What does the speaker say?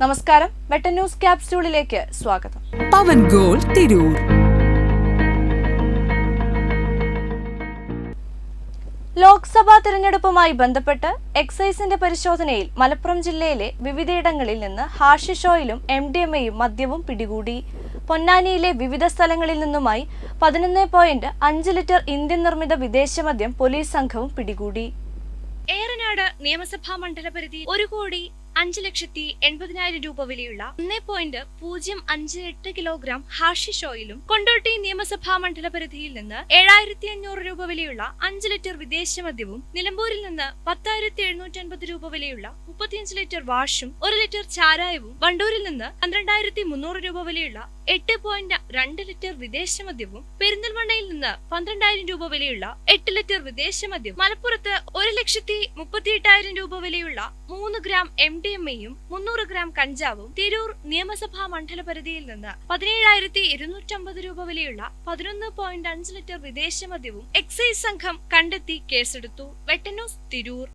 നമസ്കാരം. വെട്ടൻ ന്യൂസ് ക്യാപ്സ്യൂളിലേക്ക് സ്വാഗതം. പവൻ ഗോൾ തിരൂർ. ലോക്സഭാ തിരഞ്ഞെടുപ്പുമായി ബന്ധപ്പെട്ട് എക്സൈസിന്റെ പരിശോധനയിൽ മലപ്പുറം ജില്ലയിലെ വിവിധയിടങ്ങളിൽ നിന്ന് ഹാഷിഷോയിലും എം ഡി എം എയും മദ്യവും പിടികൂടി. പൊന്നാനിയിലെ വിവിധ സ്ഥലങ്ങളിൽ നിന്നുമായി പതിനൊന്ന് പോയിന്റ് അഞ്ച് ലിറ്റർ ഇന്ത്യൻ നിർമ്മിത വിദേശ മദ്യം പോലീസ് സംഘവും പിടികൂടി. ഏറനാട് നിയമസഭാ മണ്ഡലപരിധി ഒരു കോടി അഞ്ച് ലക്ഷത്തി എൺപതിനായിരം രൂപ വിലയുള്ള ഒന്ന് പോയിന്റ് പൂജ്യം അഞ്ച് എട്ട് കിലോഗ്രാം ഹാഷിഷ് ഓയിലും കൊണ്ടോട്ടി നിയമസഭാ മണ്ഡലപരിധിയിൽ നിന്ന് ഏഴായിരത്തി അഞ്ഞൂറ് രൂപ വിലയുള്ള അഞ്ച് ലിറ്റർ വിദേശ മദ്യവും നിലമ്പൂരിൽ നിന്ന് പത്തായിരത്തി എഴുന്നൂറ്റി അൻപത് രൂപ വിലയുള്ള മുപ്പത്തിയഞ്ച് ലിറ്റർ വാഷും ഒരു ലിറ്റർ ചാരായവും വണ്ടൂരിൽ നിന്ന് പന്ത്രണ്ടായിരത്തി മുന്നൂറ് രൂപ വിലയുള്ള എട്ട് പോയിന്റ് രണ്ട് ലിറ്റർ വിദേശ മദ്യവും പെരിന്തൽമണ്ണയിൽ നിന്ന് പന്ത്രണ്ടായിരം രൂപ വിലയുള്ള എട്ട് ലിറ്റർ വിദേശ മദ്യം മലപ്പുറത്ത് ഒരു ലക്ഷത്തി മുപ്പത്തി എട്ടായിരം രൂപ വിലയുള്ള മൂന്ന് ഗ്രാം എം ഡി എം എയും മുന്നൂറ് ഗ്രാം കഞ്ചാവും തിരൂർ നിയമസഭാ മണ്ഡല പരിധിയിൽ നിന്ന് പതിനേഴായിരത്തി ഇരുന്നൂറ്റമ്പത് രൂപ വിലയുള്ള പതിനൊന്ന് പോയിന്റ് അഞ്ച് ലിറ്റർ വിദേശ മദ്യവും എക്സൈസ് സംഘം കണ്ടെത്തി കേസെടുത്തു. വെട്ടനൂസ് തിരൂർ.